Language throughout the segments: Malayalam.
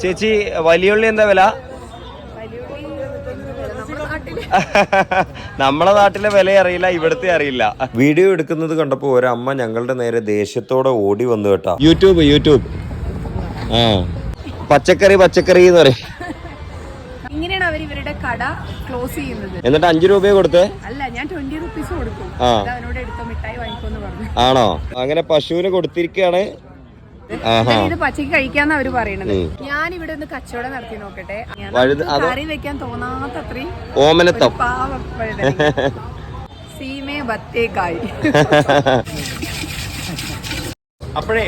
ചേച്ചി വലിയുള്ളി എന്താ വില? നമ്മളെ നാട്ടിലെ വില അറിയില്ല ഇവിടുത്തെ അറിയില്ല. വീഡിയോ എടുക്കുന്നത് കണ്ടപ്പോ ഒരമ്മ ഞങ്ങളുടെ നേരെ ദേഷ്യത്തോടെ ഓടി വന്നു കേട്ടാ. YouTube YouTube. ആ. പച്ചക്കറി പച്ചക്കറി എന്ന് പറയും. ഇങ്ങനെയാണ് അവർ ഇവരുടെ കട ക്ലോസ് ചെയ്യുന്നത്. എന്നിട്ട് അഞ്ചു രൂപയെ കൊടുത്തേ? അല്ല ഞാൻ ട്വന്റി റുപ്പീസ് കൊടുക്കും. ആ. അത് അവനോട് എടുത്ത മിഠായി വാങ്ങിക്കോന്ന് പറഞ്ഞു. ആണോ? അങ്ങനെ പശുവിന് കൊടുത്തിരിക്കുകയാണ് ആഹാ ഇത് പച്ചക്ക് കഴിക്കാന്ന് അവർ പറയണത്. ഞാൻ ഇവിടെ ഒന്ന് കച്ചവടം നടത്തി നോക്കട്ടെ. കറി വെക്കാൻ തോന്നാത്ത അത്രയും ഓമനത്തം പാവ സീമേ ബത്തേക്കായി. അപ്പോഴേ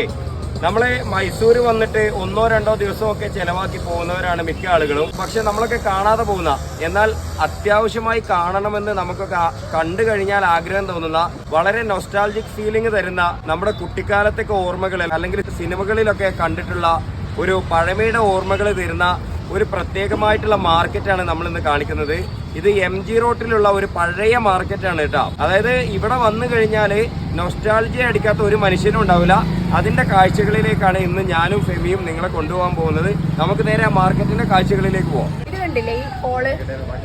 നമ്മൾ മൈസൂർ വന്നിട്ട് ഒന്നോ രണ്ടോ ദിവസമൊക്കെ ചെലവാക്കി പോകുന്നവരാണ് മിക്ക ആളുകളും. പക്ഷെ നമ്മളൊക്കെ കാണാതെ പോകുന്ന എന്നാൽ അത്യാവശ്യമായി കാണണമെന്ന് നമുക്കൊക്കെ കണ്ടു കഴിഞ്ഞാൽ ആഗ്രഹം തോന്നുന്ന വളരെ നൊസ്റ്റാൾജിക് ഫീലിംഗ് തരുന്ന നമ്മുടെ കുട്ടിക്കാലത്തൊക്കെ ഓർമ്മകൾ അല്ലെങ്കിൽ സിനിമകളിലൊക്കെ കണ്ടിട്ടുള്ള ഒരു പഴമയുടെ ഓർമ്മകൾ തരുന്ന ഒരു പ്രത്യേകമായിട്ടുള്ള മാർക്കറ്റാണ് നമ്മൾ ഇന്ന് കാണിക്കുന്നത്. ഇത് എം ജി റോട്ടിലുള്ള ഒരു പഴയ മാർക്കറ്റാണ് കേട്ടോ. അതായത് ഇവിടെ വന്നു കഴിഞ്ഞാൽ നൊസ്റ്റാൾജി അടിക്കാത്ത ഒരു മനുഷ്യനും ഉണ്ടാവില്ല. അതിന്റെ കാഴ്ചകളിലേക്കാണ് ഇന്ന് ഞാനും ഫെമിയും നിങ്ങളെ കൊണ്ടുപോകാൻ പോകുന്നത്. നമുക്ക് നേരെ ആ മാർക്കറ്റിന്റെ കാഴ്ചകളിലേക്ക് പോവാം. ഇത് കണ്ടില്ലേ? ഈ ഹോൾ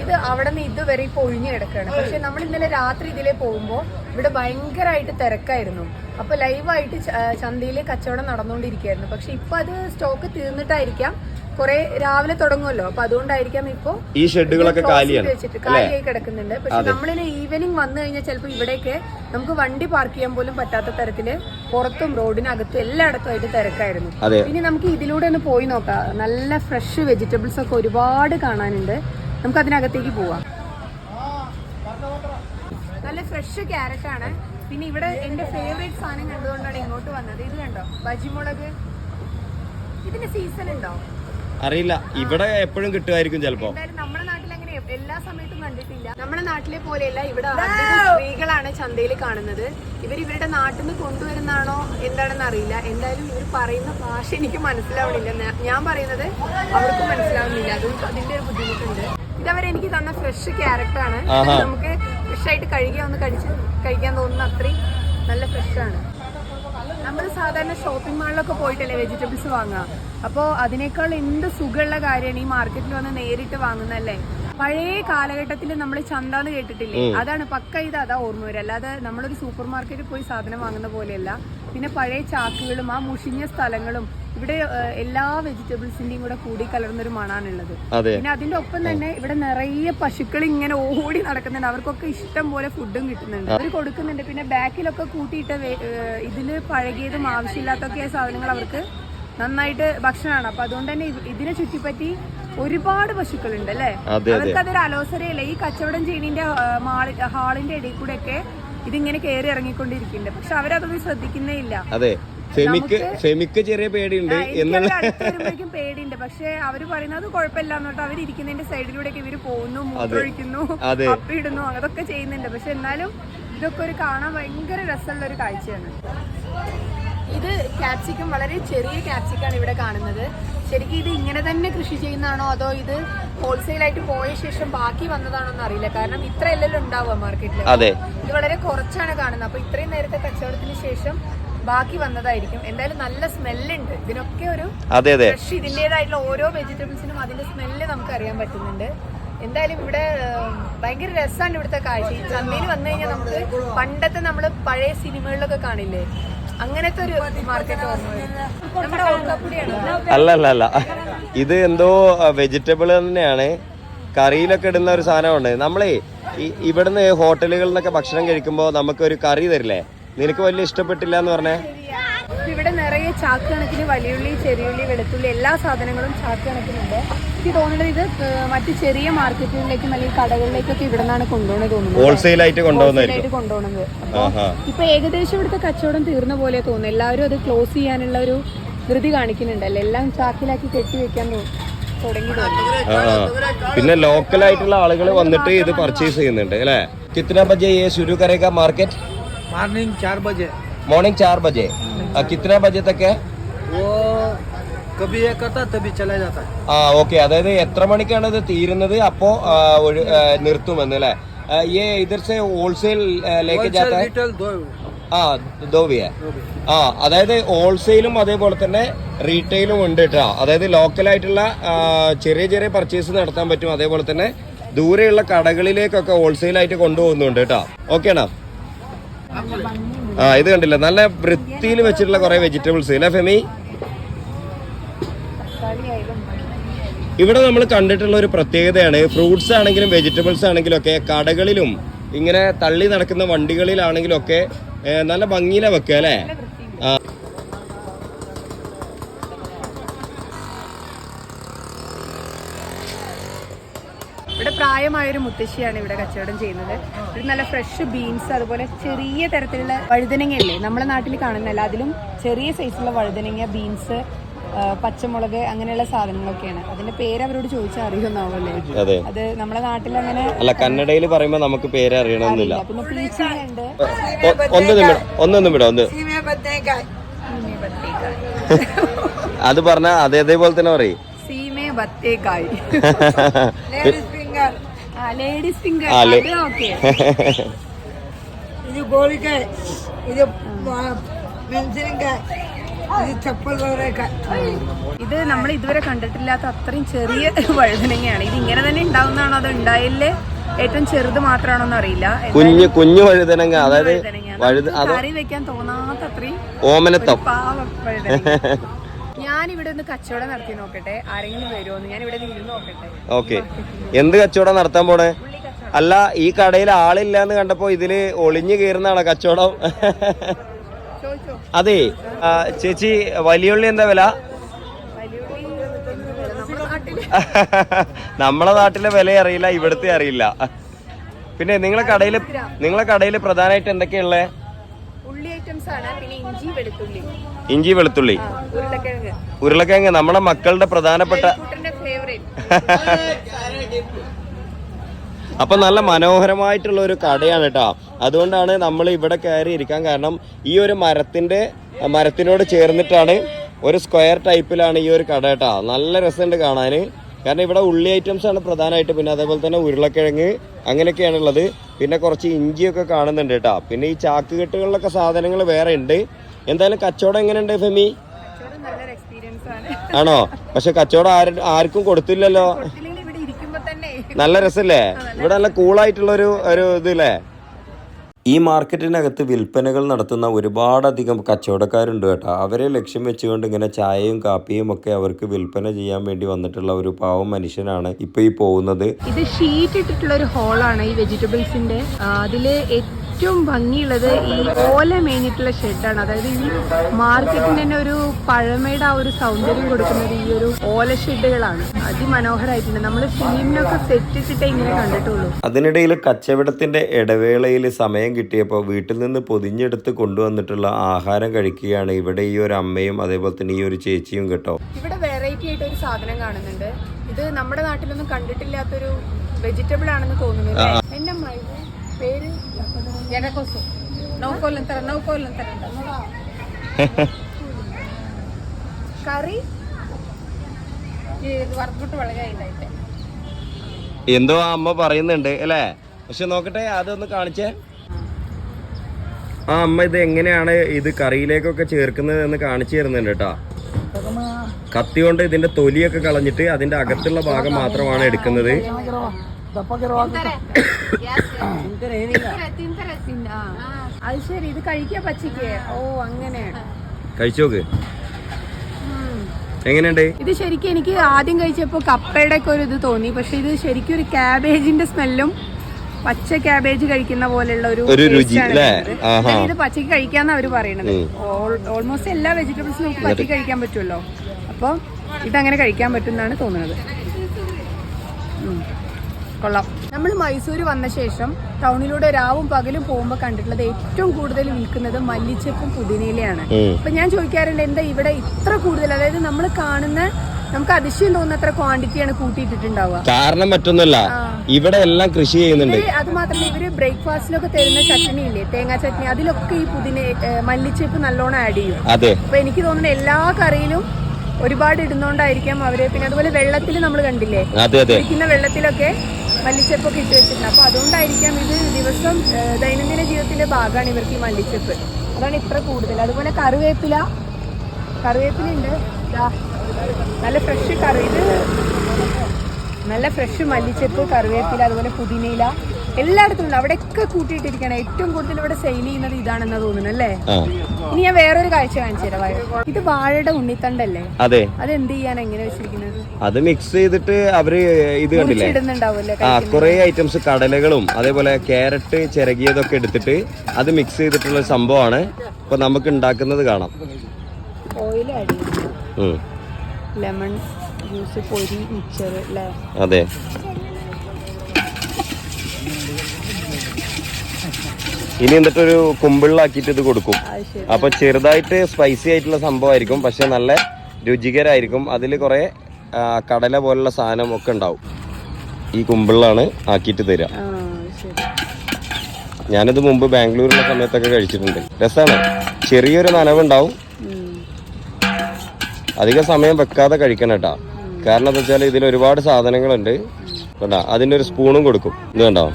ഇത് അവിടെ നിന്ന് ഇതുവരെ ഇപ്പൊ ഒഴിഞ്ഞു കിടക്കുകയാണ്. പക്ഷെ നമ്മൾ ഇന്നലെ രാത്രി ഇതിലേ പോകുമ്പോൾ ഇവിടെ ഭയങ്കരമായിട്ട് തിരക്കായിരുന്നു. അപ്പൊ ലൈവായിട്ട് ചന്തയിൽ കച്ചവടം നടന്നുകൊണ്ടിരിക്കുകയായിരുന്നു. പക്ഷെ ഇപ്പൊ അത് സ്റ്റോക്ക് തീർന്നിട്ടായിരിക്കാം. കുറെ രാവിലെ തുടങ്ങുമല്ലോ. അപ്പൊ അതുകൊണ്ടായിരിക്കാം ഇപ്പൊ ഈ ഷെഡുകളൊക്കെ കാലിയാണ് വെച്ചിട്ട് കാലിയായി കിടക്കുന്നുണ്ട്. പക്ഷെ നമ്മളിന് ഈവനിങ് വന്നു കഴിഞ്ഞാൽ ചിലപ്പോൾ ഇവിടെയൊക്കെ നമുക്ക് വണ്ടി പാർക്ക് ചെയ്യാൻ പോലും പറ്റാത്ത തരത്തിൽ പുറത്തും റോഡിനകത്തും എല്ലായിടത്തും ആയിട്ട് തിരക്കായിരുന്നു. ഇനി നമുക്ക് ഇതിലൂടെ ഒന്ന് പോയി നോക്കാം. നല്ല ഫ്രഷ് വെജിറ്റബിൾസ് ഒക്കെ ഒരുപാട് കാണാനുണ്ട്. നമുക്ക് അതിനകത്തേക്ക് പോവാം. നല്ല ഫ്രഷ് ക്യാരറ്റ് ആണ്. പിന്നെ ഇവിടെ എന്റെ ഫേവറേറ്റ് സാധനം കണ്ടുകൊണ്ടാണ് ഇങ്ങോട്ട് വന്നത്. ഇത് കണ്ടോ? ബജിമുളക്. ഇതിന്റെ സീസൺ ഉണ്ടോ? അറിയില്ല. ഇവിടെ എപ്പോഴും കിട്ടുമായിരിക്കും ചിലപ്പോ. എന്തായാലും നമ്മുടെ നാട്ടിൽ അങ്ങനെ എല്ലാ സമയത്തും കണ്ടിട്ടില്ല. നമ്മുടെ നാട്ടിലെ പോലെയല്ല ഇവിടെ സ്ത്രീകളാണ് ചന്തയിൽ കാണുന്നത്. ഇവർ ഇവരുടെ നാട്ടിൽ നിന്ന് കൊണ്ടുവരുന്നാണോ എന്താണെന്ന് അറിയില്ല. എന്തായാലും ഇവർ പറയുന്ന ഭാഷ എനിക്ക് മനസ്സിലാവണില്ല. ഞാൻ പറയുന്നത് അവർക്ക് മനസ്സിലാവുന്നില്ല. അതുകൊണ്ട് അതിന്റെ ഒരു ബുദ്ധിമുട്ടുണ്ട്. ഇതവരെ എനിക്ക് തന്ന ഫ്രഷ് ക്യാരറ്റ് ആണ്. നമുക്ക് ഫ്രഷ് ആയിട്ട് കഴുകിയ ഒന്ന് കടിച്ച് കഴിക്കാൻ തോന്നുന്ന അത്രയും നല്ല ഫ്രഷ് ആണ്. നമ്മൾ സാധാരണ ഷോപ്പിംഗ് മാളിലൊക്കെ പോയിട്ടല്ലേ വെജിറ്റബിൾസ് വാങ്ങുക? അപ്പോൾ അതിനേക്കാൾ എന്ത് സുഖമുള്ള കാര്യമാണ് ഈ മാർക്കറ്റിൽ വന്ന് നേരിട്ട് വാങ്ങുന്നല്ലേ പഴയ കാലഘട്ടത്തിൽ നമ്മൾ ചന്താന്ന് കേട്ടിട്ടില്ലേ? അതാണ് പക്ക ഇത് അതാ ഓർമ്മ വരും അല്ലാതെ നമ്മളൊരു സൂപ്പർ മാർക്കറ്റിൽ പോയി സാധനം വാങ്ങുന്ന പോലെയല്ല. പിന്നെ പഴയ ചാക്കുകളും ആ മുഷിഞ്ഞ സ്ഥലങ്ങളും ഇവിടെ എല്ലാ വെജിറ്റബിൾസിന്റെയും കൂടെ കൂടി കലർന്നൊരു മണാണുള്ളത്. പിന്നെ അതിന്റെ ഒപ്പം തന്നെ ഇവിടെ നിറയെ പശുക്കൾ ഇങ്ങനെ ഓടി നടക്കുന്നുണ്ട്. അവർക്കൊക്കെ ഇഷ്ടം പോലെ ഫുഡും കിട്ടുന്നുണ്ട്. അവർ കൊടുക്കുന്നുണ്ട്. പിന്നെ ബാക്കിലൊക്കെ കൂട്ടിയിട്ട് ഇതിൽ പഴകിയതും ആവശ്യമില്ലാത്തൊക്കെ സാധനങ്ങൾ അവർക്ക് നന്നായിട്ട് ഭക്ഷണമാണ്. അപ്പൊ അതുകൊണ്ട് തന്നെ ഇതിനെ ചുറ്റിപ്പറ്റി ഒരുപാട് പശുക്കളുണ്ട് അല്ലേ? അവർക്ക് അതൊരു അലോസരയല്ല? ഈ കച്ചവടം ചെയ്യുന്നതിന്റെ മാളി ഹാളിന്റെ ഇടയിൽ കൂടെ ഒക്കെ ഇതിങ്ങനെ കയറി ഇറങ്ങിക്കൊണ്ടിരിക്കുന്നുണ്ട്. പക്ഷെ അവരതൊന്നും ശ്രദ്ധിക്കുന്നേ ഇല്ല. അതെ. ചെറിയ പേടിയുണ്ട് എന്നുള്ള പേടിയുണ്ട്. പക്ഷെ അവർ പറയുന്നത് കുഴപ്പമില്ല എന്നിട്ട് അവർ ഇരിക്കുന്നതിന്റെ സൈഡിലൂടെയൊക്കെ ഇവർ പോകുന്നു മൂത്രൊഴിക്കുന്നു. അപ്പിടുന്നു അതൊക്കെ ചെയ്യുന്നുണ്ട്. പക്ഷെ എന്നാലും ഇതൊക്കെ ഒരു കാണാൻ ഭയങ്കര രസമുള്ള ഒരു കാഴ്ചയാണ്. ഇത് ക്യാപ്സിക്കം വളരെ ചെറിയ ക്യാപ്സിക്കാണ് ഇവിടെ കാണുന്നത്. ശരിക്കും ഇത് ഇങ്ങനെ തന്നെ കൃഷി ചെയ്യുന്നതാണോ അതോ ഇത് ഹോൾസെയിൽ ആയിട്ട് പോയ ശേഷം ബാക്കി വന്നതാണോ എന്ന് അറിയില്ല. കാരണം ഇത്ര എല്ലാം ഉണ്ടാവുക മാർക്കറ്റിൽ അതെ. ഇത് വളരെ കുറച്ചാണ് കാണുന്നത്. അപ്പൊ ഇത്രയും നേരത്തെ കച്ചവടത്തിന് ശേഷം ബാക്കി വന്നതായിരിക്കും. എന്തായാലും നല്ല സ്മെല്ലുണ്ട് ഇതിനൊക്കെ ഒരു അതെ അതെ. ഫ്രഷ് ഇതിന്റെതായിട്ടുള്ള ഓരോ വെജിറ്റബിൾസിനും അതിന്റെ സ്മെല്ല് നമുക്ക് അറിയാൻ പറ്റുന്നുണ്ട്. എന്തായാലും ഇവിടെ ഭയങ്കര രസമാണ് ഇവിടുത്തെ കാഴ്ച. ഈ ചന്തയിൽ വന്നു കഴിഞ്ഞാൽ നമുക്ക് പണ്ടത്തെ നമ്മൾ പഴയ സിനിമകളിലൊക്കെ കാണില്ലേ? അങ്ങനത്തെ ഒരു മാർക്കറ്റ് അല്ല അല്ല അല്ല ഇത് എന്തോ വെജിറ്റബിൾ തന്നെയാണ്. കറിയിലൊക്കെ ഇടുന്ന ഒരു സാധനമുണ്ട്. നമ്മളേ ഇവിടുന്ന് ഹോട്ടലുകളിൽ നിന്നൊക്കെ ഭക്ഷണം കഴിക്കുമ്പോൾ നമുക്ക് ഒരു കറി തരില്ലേ? നിനക്ക് വലിയ ഇഷ്ടപ്പെട്ടില്ല എന്ന് പറഞ്ഞേ? ഇവിടെ നിറയെ ചാക്ക് കണക്കിന് വലിയുള്ളി ചെറിയുള്ളി വെളുത്തുള്ളി എല്ലാ സാധനങ്ങളും ചാക്ക് കണക്കിനുണ്ട്. എനിക്ക് തോന്നുന്നത് ഇത് മറ്റു ചെറിയ മാർക്കറ്റുകളിലേക്കും അല്ലെങ്കിൽ കടകളിലേക്കൊക്കെ ഇവിടെ നിന്നാണ് കൊണ്ടുപോകണത് ഹോൾസെയിൽ ആയിട്ട് കൊണ്ടുപോകുന്നത്. ഇപ്പൊ ഏകദേശം ഇവിടുത്തെ കച്ചവടം തീർന്ന പോലെ തോന്നുന്നു. എല്ലാവരും അത് ക്ലോസ് ചെയ്യാനുള്ള ഒരു ധൃതി കാണിക്കുന്നുണ്ടല്ലോ എല്ലാം ചാക്കിലാക്കി കെട്ടി വെക്കാൻ തോന്നുന്നു. പിന്നെ ലോക്കൽ ആയിട്ടുള്ള ആളുകൾ വന്നിട്ട് ഇത് പർച്ചേസ് ചെയ്യുന്നുണ്ട് അല്ലേ? കിത്തന ബജെ ശുരു കരേഗ മാർക്കറ്റ് മോർണിംഗ് ചാർ ബജെ മോർണിംഗ് ചാർ ബജെ കിത്തന ബജെ തക്കെ ആ ഓക്കെ അതായത് എത്ര മണിക്കാണ് ഇത് തീരുന്നത് അപ്പോ ആ, ഒരു, ആ, നിർത്തുമെന്ന് അല്ലേ ആ, ये इधर से होलसेल लेके होलसेल जाता है रिटेल दो ആ ദോവിയ ആ അതായത് ഹോൾസെയിലും അതേപോലെ തന്നെ റീറ്റെയിലും ഉണ്ട് കേട്ടോ അതായത് ലോക്കലായിട്ടുള്ള ആ, ചെറിയ ചെറിയ പർച്ചേസ് നടത്താൻ പറ്റും അതേപോലെ തന്നെ ദൂരെയുള്ള കടകളിലേക്കൊക്കെ ഹോൾസെയിലായിട്ട് കൊണ്ടുപോകുന്നുണ്ട് കേട്ടോ ഓക്കേണോ ആ ഇത് കണ്ടില്ല നല്ല വൃത്തിയിൽ വെച്ചിട്ടുള്ള കുറെ വെജിറ്റബിൾസ് അല്ലേ ഫെമി ഇവിടെ നമ്മൾ കണ്ടിട്ടുള്ള ഒരു പ്രത്യേകതയാണ്. ഫ്രൂട്ട്സ് ആണെങ്കിലും വെജിറ്റബിൾസ് ആണെങ്കിലും ഒക്കെ കടകളിലും ഇങ്ങനെ തള്ളി നടക്കുന്ന വണ്ടികളിലാണെങ്കിലും ഒക്കെ നല്ല ഭംഗിയിലെ വെക്കുക അല്ലേ? ഇവിടെ ഇവിടെ പ്രായമായൊരു മുത്തശ്ശിയാണ് ഇവിടെ കച്ചവടം ചെയ്യുന്നത്. ഒരു നല്ല ഫ്രഷ് ബീൻസ് അതുപോലെ ചെറിയ തരത്തിലുള്ള വഴുതനങ്ങയല്ലേ? നമ്മുടെ നാട്ടിൽ കാണുന്നല്ല അതിലും ചെറിയ സൈസുള്ള വഴുതനങ്ങ ബീൻസ് പച്ചമുളക് അങ്ങനെയുള്ള സാധനങ്ങളൊക്കെയാണ്. അതിന്റെ പേര് അവരോട് ചോദിച്ചാൽ അറിയുന്നാവല്ലേ? അതെ. നമ്മുടെ നാട്ടിൽ അങ്ങനെ അല്ല കന്നഡയിൽ പറയുമ്പോൾ നമുക്ക് പേര് അറിയണമെന്നില്ല. ഇല്ല. പിന്നെ പീച്ചിങ് ഉണ്ട് ഒ- ഒന്നൊന്നും വിട ഒന്നൊന്നും വിട ഒന്ന്. സീമെ ബത്തേക്കായ്. അത് പറഞ്ഞ അതേ അതേപോലെ തന്നെ പറയും. ബത്തേക്കായ് ലേഡീസ് ഫിംഗർ ഇത് ലേ- ഇത് ഓക്കെ ഇത് നമ്മൾ ഇതുവരെ കണ്ടിട്ടില്ലാത്ത അത്രയും ചെറിയ വഴുതനങ്ങയാണ്. ഇത് ഇങ്ങനെ തന്നെ ഉണ്ടാവുന്നതാണോ അത് ഉണ്ടായില്ലേ? ഏറ്റവും ചെറുത് മാത്രമാണോന്ന് അറിയില്ല. കുഞ്ഞു കുഞ്ഞു വഴുതനങ്ങ. അതായത് കറി വെക്കാൻ തോന്നാത്ത അത്രയും ഓമനത്തം. ഞാൻ ഇവിടെ ഒന്ന് കച്ചവടം നടത്തി നോക്കട്ടെ. ആരെങ്കിലും വരുമോ ഞാൻ ഇവിടെ നോക്കട്ടെ. ഓക്കെ. എന്ത് കച്ചവടം നടത്താൻ പോണേ? അല്ല ഈ കടയിൽ ആളില്ല എന്ന് കണ്ടപ്പോ ഇതിൽ ഒളിഞ്ഞു കയറുന്നതാണ് കച്ചവടം. അതെ ചേച്ചി വലിയുള്ളി എന്താ വില? നമ്മളെ നാട്ടിലെ വില അറിയില്ല ഇവിടുത്തെ അറിയില്ല. പിന്നെ നിങ്ങളെ കടയിൽ നിങ്ങളെ കടയിൽ പ്രധാനമായിട്ട് എന്തൊക്കെയുള്ളേ ഇഞ്ചി വെളുത്തുള്ളി. ഉരുളക്കിഴങ്ങ്. ഉരുളക്കിഴങ്ങ് നമ്മുടെ മക്കളുടെ പ്രധാനപ്പെട്ട അപ്പൊ നല്ല മനോഹരമായിട്ടുള്ള ഒരു കടയാണ് കേട്ടോ. അതുകൊണ്ടാണ് നമ്മൾ ഇവിടെ കയറി ഇരിക്കാൻ കാരണം ഈ ഒരു മരത്തിന്റെ മരത്തിനോട് ചേർന്നിട്ടാണ് ഒരു സ്ക്വയർ ടൈപ്പിലാണ് ഈ ഒരു കട കേട്ടോ. നല്ല രസമുണ്ട് കാണാന് കാരണം ഇവിടെ ഉള്ളി ഐറ്റംസ് ആണ് പ്രധാനമായിട്ട്. പിന്നെ അതേപോലെ തന്നെ ഉരുളക്കിഴങ്ങ് അങ്ങനെയൊക്കെയാണ് ഉള്ളത് പിന്നെ കുറച്ച് ഇഞ്ചിയൊക്കെ കാണുന്നുണ്ട് കേട്ടോ. പിന്നെ ഈ ചാക്ക് കെട്ടുകളിലൊക്കെ സാധനങ്ങൾ വേറെ ഉണ്ട്. എന്തായാലും കച്ചവടം എങ്ങനെയുണ്ട് ഫെമി? ആണോ. പക്ഷെ കച്ചവടം ആരും ആർക്കും കൊടുത്തില്ലല്ലോ കൊടുത്തില്ലെങ്കിൽ ഇവിടെ ഇരിക്കുമ്പോ തന്നെ നല്ല രസല്ലേ? ഇവിടെ നല്ല കൂളായിട്ടുള്ള ഒരു ഒരു ഇതില്ലേ? ഈ മാർക്കറ്റിനകത്ത് വിൽപ്പനകൾ നടത്തുന്ന ഒരുപാടധികം കച്ചവടക്കാരുണ്ട് കേട്ടോ. അവരെ ലക്ഷ്യം വെച്ചുകൊണ്ട് ഇങ്ങനെ ചായയും കാപ്പിയും ഒക്കെ അവർക്ക് വിൽപ്പന ചെയ്യാൻ വേണ്ടി വന്നിട്ടുള്ള ഒരു പാവം മനുഷ്യനാണ് ഇപ്പൊ ഈ പോകുന്നത്. ഇത് ഷീറ്റ് ഇട്ടിട്ടുള്ള ഒരു ഹോളാണ് ഈ വെജിറ്റബിൾസിന്റെ. അതിൽ ഏറ്റവും ഭംഗിയുള്ളത് ഈ ഓല മേഞ്ഞിട്ടുള്ള ഷെഡാണ്. അതായത് ഈ മാർക്കറ്റിന് തന്നെ ഒരു പഴമയുടെ ആ ഒരു സൗന്ദര്യം കൊടുക്കുന്നത് ഈ ഒരു ഓല ഷെഡുകളാണ്. അതിമനോഹരമായിട്ടുണ്ട് നമ്മൾ ഫിലിമിനൊക്കെ സെറ്റ് ഇട്ടിട്ടേ ഇങ്ങനെ കണ്ടിട്ടുള്ളൂ. അതിനിടയിൽ കച്ചവടത്തിന്റെ ഇടവേളയിൽ സമയം കിട്ടിയപ്പോൾ വീട്ടിൽ നിന്ന് പൊതിഞ്ഞെടുത്ത് കൊണ്ടുവന്നിട്ടുള്ള ആഹാരം കഴിക്കുകയാണ് ഇവിടെ ഈ ഒരു അമ്മയും അതേപോലെ തന്നെ ഈ ഒരു ചേച്ചിയും കേട്ടോ. ഇവിടെ വെറൈറ്റി ആയിട്ട് ഒരു സാധനം കാണുന്നുണ്ട്. ഇത് നമ്മുടെ നാട്ടിലൊന്നും കണ്ടിട്ടില്ലാത്തൊരു വെജിറ്റബിൾ ആണെന്ന് തോന്നുന്നു? എന്റെ ഇത് പേര് തര കറി ഇത് വറുത്തിട്ട് വളരെ ഇതായിട്ട് എന്തോ ആ അമ്മ പറയുന്നുണ്ട് അല്ലേ പക്ഷെ നോക്കട്ടെ അതൊന്ന് കാണിച്ചേ ആ അമ്മ ഇത് എങ്ങനെയാണ് ഇത് കറിയിലേക്കൊക്കെ ചേർക്കുന്നത് എന്ന് കാണിച്ചു തരുന്നുണ്ട് കേട്ടോ കത്തി കൊണ്ട് ഇതിന്റെ തൊലിയൊക്കെ കളഞ്ഞിട്ട് അതിന്റെ അകത്തുള്ള ഭാഗം മാത്രമാണ് എടുക്കുന്നത് അത് ശരി. ഇത് പച്ചയ്ക്ക് ഓ അങ്ങനെ. കഴിച്ചോക്ക് എങ്ങനെയുണ്ട്? ഇത് ശരിക്കും എനിക്ക് ആദ്യം കഴിച്ചപ്പോൾ കപ്പയുടെ ഒക്കെ ഒരു ഇത് തോന്നി. പക്ഷെ ഇത് ശരിക്കും ഒരു ക്യാബേജിന്റെ സ്മെല്ലും പച്ച ക്യാബേജ് കഴിക്കുന്ന പോലെയുള്ള ഒരു ഒരു രുചി, taste ആണ് ല്ലേ? വരുന്നത്. ആഹാ. ഇത് പച്ചക്ക് കഴിക്കാന്ന് അവർ പറയണത്. ഓൾമോസ്റ്റ് എല്ലാ വെജിറ്റബിൾസും നമുക്ക് പച്ചക്ക് കഴിക്കാൻ പറ്റുമല്ലോ. അപ്പൊ ഇതങ്ങനെ കഴിക്കാൻ പറ്റുന്നാണ് തോന്നുന്നത് ഉം. കൊള്ളാം. നമ്മൾ മൈസൂർ വന്ന ശേഷം ടൗണിലൂടെ രാവും പകലും പോകുമ്പോൾ കണ്ടിട്ടുള്ളത് ഏറ്റവും കൂടുതൽ വിൽക്കുന്നത് മല്ലിച്ചപ്പും പുതിനയിലയാണ്. അപ്പൊ ഞാൻ ചോദിക്കാറുണ്ട് എന്താ ഇവിടെ ഇത്ര കൂടുതൽ? അതായത് നമ്മൾ കാണുന്ന നമുക്ക് അതിശയം തോന്നുന്നത്ര ക്വാണ്ടിറ്റിയാണ് കൂട്ടിയിട്ടിട്ടുണ്ടാവുക. കാരണം മറ്റൊന്നുമല്ല ഇവിടെ എല്ലാം കൃഷി ചെയ്യുന്നുണ്ട്. അത് മാത്രമല്ല ഇവർ ബ്രേക്ക്ഫാസ്റ്റിലൊക്കെ തരുന്ന ചട്നി ഇല്ലേ? തേങ്ങാ ചട്നി അതിലൊക്കെ ഈ പുതിന മല്ലിച്ചപ്പ് നല്ലോണം ആഡ് ചെയ്യും. അതെ. അപ്പൊ എനിക്ക് തോന്നുന്നു എല്ലാ കറിയിലും ഒരുപാട് ഇടുന്നോണ്ടായിരിക്കാം അവർ. പിന്നെ അതുപോലെ വെള്ളത്തിൽ നമ്മൾ കണ്ടില്ലേ? കുടിക്കുന്ന വെള്ളത്തിലൊക്കെ മല്ലിച്ചപ്പൊക്കെ ഇട്ട് വെച്ചിട്ടുണ്ട്. അപ്പോൾ അതുകൊണ്ടായിരിക്കാം ഇത് ദിവസം ദൈനംദിന ജീവിതത്തിന്റെ ഭാഗമാണ് ഇവർക്ക് ഈ മല്ലിച്ചെപ്പ്. അതാണ് ഇത്ര കൂടുതൽ. അതുപോലെ കറിവേപ്പില. കറിവേപ്പില ഉണ്ട് നല്ല ഫ്രഷ് കറി. ഇത് നല്ല ഫ്രഷ് മല്ലിച്ചെപ്പ് കറിവേപ്പില അതുപോലെ പുതിനയില. എല്ലായിടത്തും ഉണ്ട്. അവിടെയൊക്കെ കൂട്ടിയിട്ടിരിക്കണം. ഏറ്റവും കൂടുതൽ ഇവിടെ സെയിൽ ചെയ്യുന്നത് ഇതാണെന്നാ തോന്നുന്നു അല്ലേ? ഇനി ഞാൻ വേറൊരു കാഴ്ച കാണിച്ചു തരാം ഇത് വാഴയുടെ ഉണ്ണിത്തണ്ടല്ലേ? അതെ. അത് എന്ത് ചെയ്യാൻ എങ്ങനെ വെച്ചിരിക്കുന്നത്? അത് മിക്സ് ചെയ്തിട്ട് അവർ ഇത് കണ്ടില്ലേ? ആ കുറെ ഐറ്റംസ് കടലകളും അതേപോലെ ക്യാരറ്റ് ചിരകിയതൊക്കെ എടുത്തിട്ട് അത് മിക്സ് ചെയ്തിട്ടുള്ള സംഭവമാണ്. ഇപ്പൊ നമുക്ക് ഉണ്ടാക്കുന്നത് കാണാം. ഓയിൽ ആഡ് ലെമൺ ജ്യൂസ് പൊരി മിക്സർ അല്ലേ? അതെ. ഇനി എന്നിട്ടൊരു കുമ്പിളിലാക്കിയിട്ട് ഇത് കൊടുക്കും. അപ്പൊ ചെറുതായിട്ട് സ്പൈസി ആയിട്ടുള്ള സംഭവമായിരിക്കും. പക്ഷെ നല്ല രുചികരായിരിക്കും. അതിൽ കുറെ കടല പോലുള്ള സാധനം ഒക്കെ ഉണ്ടാവും. ഈ കുമ്പിളിലാണ് ആക്കിയിട്ട് തരിക ഞാനത് മുമ്പ് ബാംഗ്ലൂരിലെ സമയത്തൊക്കെ കഴിച്ചിട്ടുണ്ട്. രസമാണ് ചെറിയൊരു നനവുണ്ടാവും. അധികം അധിക സമയം വെക്കാതെ കഴിക്കണം കേട്ടാ. കാരണം എന്താ വെച്ചാൽ ഇതിൽ ഒരുപാട് സാധനങ്ങളുണ്ട്. കണ്ടാ? അതിന്റെ ഒരു സ്പൂണും കൊടുക്കും. ഇത് കണ്ടോ?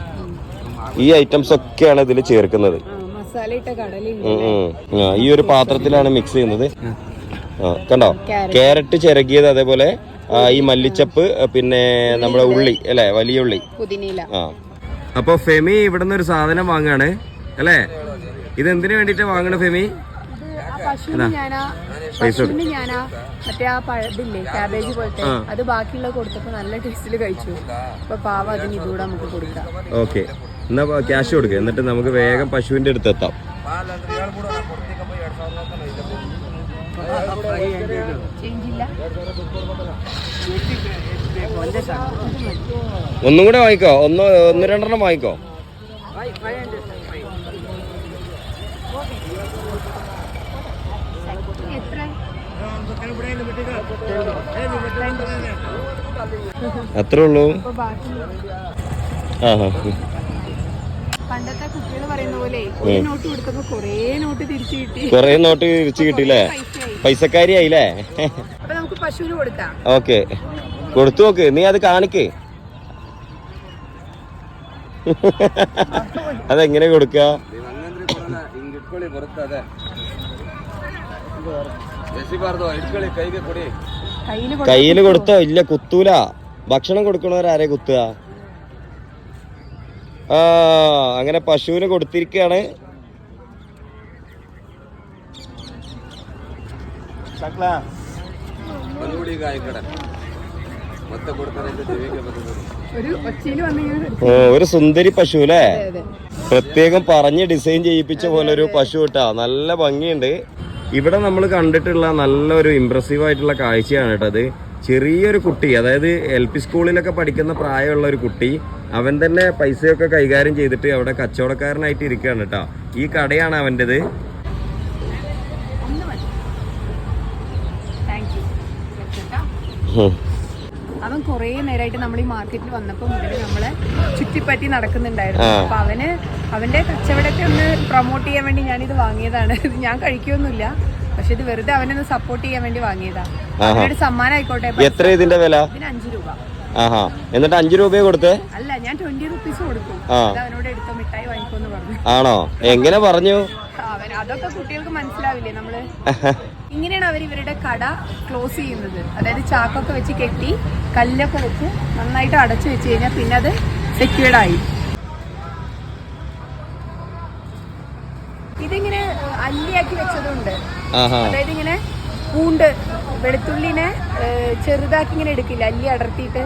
ഈ ഐറ്റംസ് ഒക്കെയാണ് ഇതിൽ ചേർക്കുന്നത്. ഈ ഒരു പാത്രത്തിലാണ് മിക്സ് ചെയ്യുന്നത്. കണ്ടോ? Carrot. ക്യാരറ്റ് ചിരകിയത് അതേപോലെ ഈ മല്ലിച്ചപ്പ് പിന്നെ നമ്മുടെ ഉള്ളി അല്ലെ? വലിയ ഉള്ളി. പുതിനയില. ആ. അപ്പൊ ഫെമി ഇവിടുന്ന് ഒരു സാധനം വാങ്ങാണ് അല്ലേ? ഇത് എന്തിനു വേണ്ടിട്ട് വാങ്ങണ ഫെമി മറ്റേ ആ പഴതില്ലേ ക്യാബേജ് പോലത്തെ അത് കൊടുത്തപ്പോ നല്ല ടേസ്റ്റിൽ കഴിച്ചു. അപ്പൊ പാവ അതിന് ഇതുകൂടെ നമുക്ക് കൊടുക്കാം. ഓക്കെ. എന്നാ ക്യാഷ് കൊടുക്കുക എന്നിട്ട് നമുക്ക് വേഗം പശുവിന്റെ അടുത്ത് എത്താം. ഒന്നും കൂടെ വാങ്ങിക്കോ. ഒന്ന് ഒന്ന് രണ്ടെണ്ണം വാങ്ങിക്കോ. അത്രേ ഉള്ളൂ. ആഹാ. പണ്ടത്തെ കുട്ടികൾ പറയുന്ന പോലെ ഒരു നോട്ട് കൊടുത്തപ്പോ കൊറേ നോട്ട് തിരിച്ചു കിട്ടി. കൊറേ നോട്ട് തിരിച്ചു കിട്ടില്ലേ പൈസക്കാരി ആയില്ലേ അപ്പൊ നമുക്ക് പശുവിന് കൊടുക്കാം. ഓക്കെ. കൊടുത്തു നോക്ക്. നീ അത് കാണിക്ക്. അതെങ്ങനെ കൊടുക്ക? കയ്യിൽ കൊടുത്തോ ഇല്ല കുത്തൂല. ഭക്ഷണം കൊടുക്കണവരാരെ കുത്തുക. ആ അങ്ങനെ പശുവിന് കൊടുത്തിരിക്കുകയാണ് ഒരു സുന്ദരി പശു അല്ലേ പ്രത്യേകം പറഞ്ഞ് ഡിസൈൻ ചെയ്യിപ്പിച്ച പോലെ ഒരു പശു കിട്ടാ. നല്ല ഭംഗിയുണ്ട്. ഇവിടെ നമ്മൾ കണ്ടിട്ടുള്ള നല്ലൊരു ഇമ്പ്രസീവ് ആയിട്ടുള്ള കാഴ്ചയാണ് കേട്ടത് ചെറിയൊരു കുട്ടി അതായത് എൽ പി സ്കൂളിലൊക്കെ പഠിക്കുന്ന പ്രായമുള്ള ഒരു കുട്ടി. അവൻ തന്നെ പൈസയൊക്കെ കൈകാര്യം ചെയ്തിട്ട് അവിടെ കച്ചവടക്കാരനായിട്ട് ഇരിക്കുകയാണ് കേട്ടോ. ഈ കടയാണ് അവന്റെത്. അവൻ കുറേ നേരമായിട്ട് നമ്മൾ ഈ മാർക്കറ്റിൽ വന്നപ്പോൾ മുതൽ നമ്മളെ ചുറ്റിപ്പറ്റി നടക്കുന്നുണ്ടായിരുന്നു. അപ്പൊ അവന് അവന്റെ കച്ചവടത്തെ ഒന്ന് പ്രൊമോട്ട് ചെയ്യാൻ വേണ്ടി ഞാൻ ഇത് വാങ്ങിയതാണ്. ഇത് ഞാൻ കഴിക്കൊന്നുമില്ല പക്ഷെ ഇത് വെറുതെ അവനൊന്ന് സപ്പോർട്ട് ചെയ്യാൻ വേണ്ടി വാങ്ങിയതാണ് അവനൊരു സമ്മാനം ആയിക്കോട്ടെ. എത്ര ഇതിന്റെ വില? ഇതിന് അഞ്ചു രൂപ. ആഹാ. എന്നിട്ട് അഞ്ചു രൂപയെ കൊടുത്തേ? അല്ല ഞാൻ ട്വന്റി റുപ്പീസ് കൊടുക്കും. ആ. അവനോട് എടുത്തോ മിഠായി വാങ്ങിക്കോന്ന് പറഞ്ഞു. ആണോ? എങ്ങനെ പറഞ്ഞു? അവൻ അതൊക്കെ കുട്ടികൾക്ക് മനസ്സിലാവില്ലേ നമ്മൾ? ഇങ്ങനെയാണ് അവർ ഇവരുടെ കട ക്ലോസ് ചെയ്യുന്നത്. അതായത് ചാക്കൊക്കെ വെച്ച് കെട്ടി കല്ലൊക്കെ വെച്ച് നന്നായിട്ട് അടച്ചു വെച്ച് കഴിഞ്ഞാൽ പിന്നെ അത് സെക്യൂർഡ് ആയി. ഇതിങ്ങനെ അല്ലിയാക്കി വെച്ചതുണ്ട്. അതായത് ഇങ്ങനെ പൂണ്ട് വെളുത്തുള്ളിനെ ചെറുതാക്കി ഇങ്ങനെ എടുക്കില്ല അല്ലി അടർത്തിട്ട്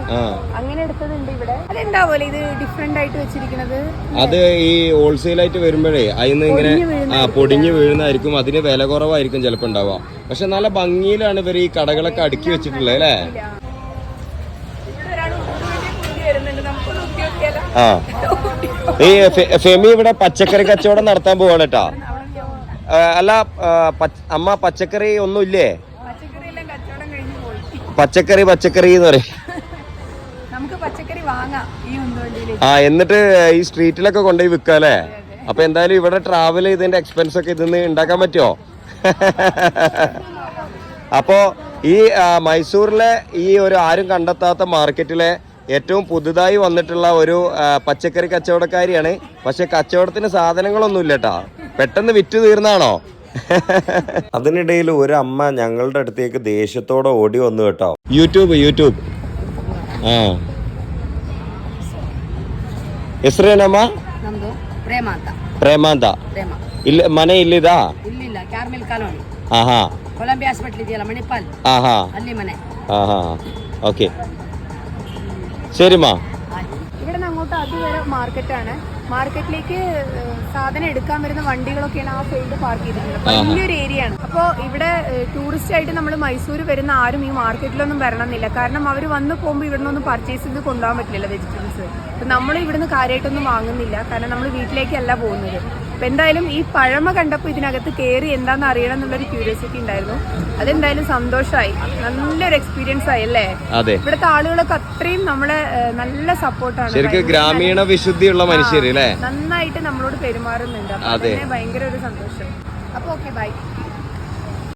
അങ്ങനെ എടുത്തതുണ്ട് ഇവിടെ. അതെന്താവല്ലേ ഇത് ഡിഫറെന്റ് ആയിട്ട് വെച്ചിരിക്കുന്നത്? അത് ഈ ഹോൾസെയിൽ ആയിട്ട് വരുമ്പോഴേ അതിന് ഇങ്ങനെ ആ പൊടിഞ്ഞു വീഴുന്നതായിരിക്കും. അതിന് വില കുറവായിരിക്കും ചിലപ്പോ ഉണ്ടാവുക. പക്ഷെ നല്ല ഭംഗിയിലാണ് ഇവർ ഈ കടകളൊക്കെ അടുക്കി വെച്ചിട്ടുള്ളത് അല്ലേ? ആ. ഈ ഫെമി ഇവിടെ പച്ചക്കറി കച്ചവടം നടത്താൻ പോവാണ് കേട്ടാ. അല്ല അമ്മ പച്ചക്കറി ഒന്നുമില്ലേ പച്ചക്കറി എല്ലാം കച്ചവടം കഴിഞ്ഞ് പോയി പച്ചക്കറി പച്ചക്കറി എന്ന് പറയും. ആ എന്നിട്ട് ഈ സ്ട്രീറ്റിലൊക്കെ കൊണ്ടുപോയി വിൽക്കുക അല്ലേ? അപ്പൊ എന്തായാലും ഇവിടെ ട്രാവൽ ചെയ്തതിന്റെ എക്സ്പെൻസ് ഒക്കെ ഇതിന്ന് ഉണ്ടാക്കാൻ പറ്റുമോ അപ്പോ ഈ മൈസൂരിലെ ഈ ഒരു ആരും കണ്ടെത്താത്ത മാർക്കറ്റിലെ ഏറ്റവും പുതുതായി വന്നിട്ടുള്ള ഒരു പച്ചക്കറി കച്ചവടക്കാരിയാണ്. പക്ഷെ കച്ചവടത്തിന് സാധനങ്ങളൊന്നും ഇല്ല കേട്ടാ പെട്ടെന്ന് വിറ്റ് തീർന്നാണോ? അതിനിടയിൽ ഒരു അമ്മ ഞങ്ങളുടെ അടുത്തേക്ക് ദേഷ്യത്തോടെ ഓടി വന്നു കേട്ടോ യൂട്യൂബ് യൂട്യൂബ് ആ ಹೆಸರೇನಮ್ಮ ನಮ್ದು ಪ್ರೇಮ ಅಂತ ಪ್ರೇಮ ಅಂತ ಪ್ರೇಮ ಇಲ್ಲಿ ಮನೆ ಇಲ್ಲಿದಾ ಇಲ್ಲಿಲ್ಲ ಕ್ಯಾರ್ಮಿಲ್ ಕಾಲೋನಿ ಹಾ ಹಾ ಕೊಲಂಬಿ ಹಾಸ್ಪಿಟ್ಲ್ ಇದೆಯಲ್ಲ ಮಣಿಪಾಲ್ ಹಾ ಹಾ ಅಲ್ಲಿ ಮನೆ ಹಾ ಹಾ ಓಕೆ ശരിമാ ഇവിടെ നിന്ന് അങ്ങോട്ട് അതുവരെ മാർക്കറ്റാണ് മാർക്കറ്റിലേക്ക് സാധനം എടുക്കാൻ വരുന്ന വണ്ടികളൊക്കെയാണ് ആ ഫീൽഡ് പാർക്ക് ചെയ്തിട്ടുള്ളത് വലിയൊരു ഏരിയ ആണ്. അപ്പോൾ ഇവിടെ ടൂറിസ്റ്റ് ആയിട്ട് നമ്മൾ മൈസൂർ വരുന്ന ആരും ഈ മാർക്കറ്റിലൊന്നും വരണമെന്നില്ല. കാരണം അവർ വന്ന് പോകുമ്പോൾ ഇവിടെ നിന്നൊന്നും പർച്ചേസ് ചെയ്ത് കൊണ്ടുപോകാൻ പറ്റില്ല വെജിറ്റബിൾസ് അപ്പം നമ്മൾ ഇവിടുന്ന് കാര്യമായിട്ടൊന്നും വാങ്ങുന്നില്ല. കാരണം നമ്മൾ വീട്ടിലേക്കല്ല പോകുന്നത്. അപ്പം എന്തായാലും ഈ പഴമ കണ്ടപ്പോൾ ഇതിനകത്ത് കയറി എന്താണെന്ന് അറിയണം എന്നുള്ളൊരു ക്യൂരിയോസിറ്റി ഉണ്ടായിരുന്നു. അതെന്തായാലും സന്തോഷമായി നല്ലൊരു എക്സ്പീരിയൻസ് ആയി അല്ലേ? ഇവിടുത്തെ ആളുകളൊക്കെ അത്രയും നമ്മളെ നല്ല സപ്പോർട്ടാണ് ശരിക്കും ഗ്രാമീണ വിശുദ്ധിയുള്ള നന്നായിട്ട് നമ്മളോട് പെരുമാറുന്നുണ്ട്. അപ്പൊ. ഭയങ്കര ഒരു സന്തോഷം. അപ്പൊ ഓക്കെ ബൈ